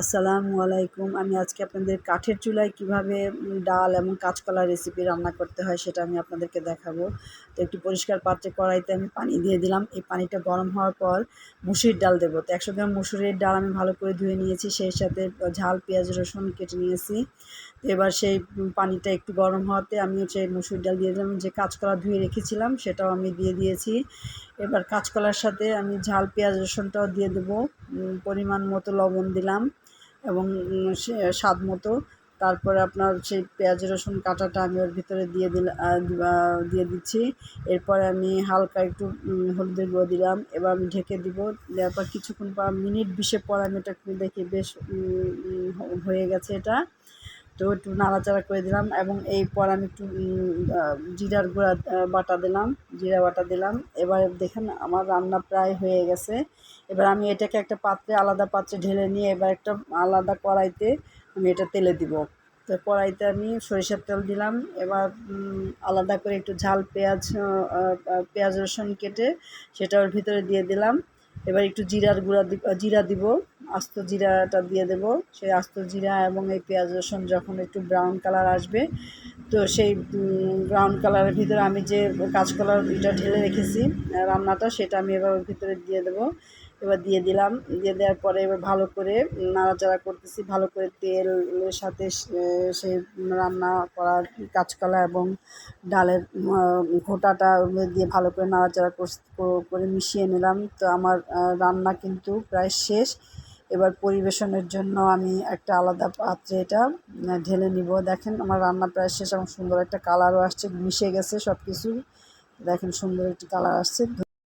আসসালামু আলাইকুম। আমি আজকে আপনাদের কাঠের চুলায় কীভাবে ডাল এবং কাঁচকলা রেসিপি রান্না করতে হয় সেটা আমি আপনাদেরকে দেখাবো। তো একটি পরিষ্কার পাত্রে কড়াইতে আমি পানি দিয়ে দিলাম। এই পানিটা গরম হওয়ার পর মুসুরির ডাল দেবো। তো একশো গ্রাম মুসুরির ডাল আমি ভালো করে ধুয়ে নিয়েছি, সেই সাথে ঝাল, পেঁয়াজ, রসুন কেটে নিয়েছি। তো এবার সেই পানিটা একটু গরম হওয়াতে আমি সেই মুসুরির ডাল দিয়ে দিলাম। যে কাঁচকলা ধুয়ে রেখেছিলাম সেটাও আমি দিয়ে দিয়েছি। এবার কাঁচকলার সাথে আমি ঝাল, পেঁয়াজ, রসুনটাও দিয়ে দেবো। পরিমাণ মতো লবণ দিলাম। এবং স্বাদ মতো। তারপরে আপনার সেই পেঁয়াজ, রসুন কাটাটা আমি ওর ভিতরে দিয়ে দিলাম দিয়ে দিচ্ছি। এরপরে আমি হালকা একটু হলুদের গুঁড়ো দিলাম। এবার আমি ঢেকে দিব। দেওয়ার পর কিছুক্ষণ পর, মিনিট বিশে পর আমি এটা দেখি বেশ হয়ে গেছে এটা। তো একটু নাড়াচাড়া করে দিলাম এবং এই পর আমি একটু জিরার গুঁড়া বাটা দিলাম, জিরা বাটা দিলাম। এবার দেখেন আমার রান্না প্রায় হয়ে গেছে। এবার আমি এটাকে একটা পাত্রে, আলাদা পাত্রে ঢেলে নিয়ে এবার একটা আলাদা কড়াইতে আমি এটা তেলে দিব। তো কড়াইতে আমি সরিষার তেল দিলাম। এবার আলাদা করে একটু ঝাল, পেঁয়াজ পেঁয়াজ রসুন কেটে সেটা ওর ভিতরে দিয়ে দিলাম। এবার একটু জিরার গুঁড়া জিরা দিব। আস্ত জিরাটা দিয়ে দেব। সেই আস্ত জিরা এবং এই পেঁয়াজ রসুন যখন একটু ব্রাউন কালার আসবে, তো সেই ব্রাউন কালারের ভিতরে আমি যে কাঁচকলার এটা ঢেলে রেখেছি রান্নাটা সেটা আমি এবার ভিতরে দিয়ে দেবো। এবার দিয়ে দিলাম। দিয়ে দেওয়ার পরে এবার ভালো করে নাড়াচাড়া করতেছি। ভালো করে তেলের সাথে সেই রান্না করা কাঁচকলা এবং ডালের ঘোটাটা দিয়ে ভালো করে নাড়াচাড়া করে মিশিয়ে নিলাম। তো আমার রান্না কিন্তু প্রায় শেষ। এবার পরিবেশনের জন্য আমি একটা আলাদা পাত্রে এটা ঢেলে নিব। দেখেন আমার রান্না প্রায় শেষ এবং সুন্দর একটা কালারও আসছে, মিশে গেছে সব কিছু দেখেন সুন্দর একটি কালার আসছে।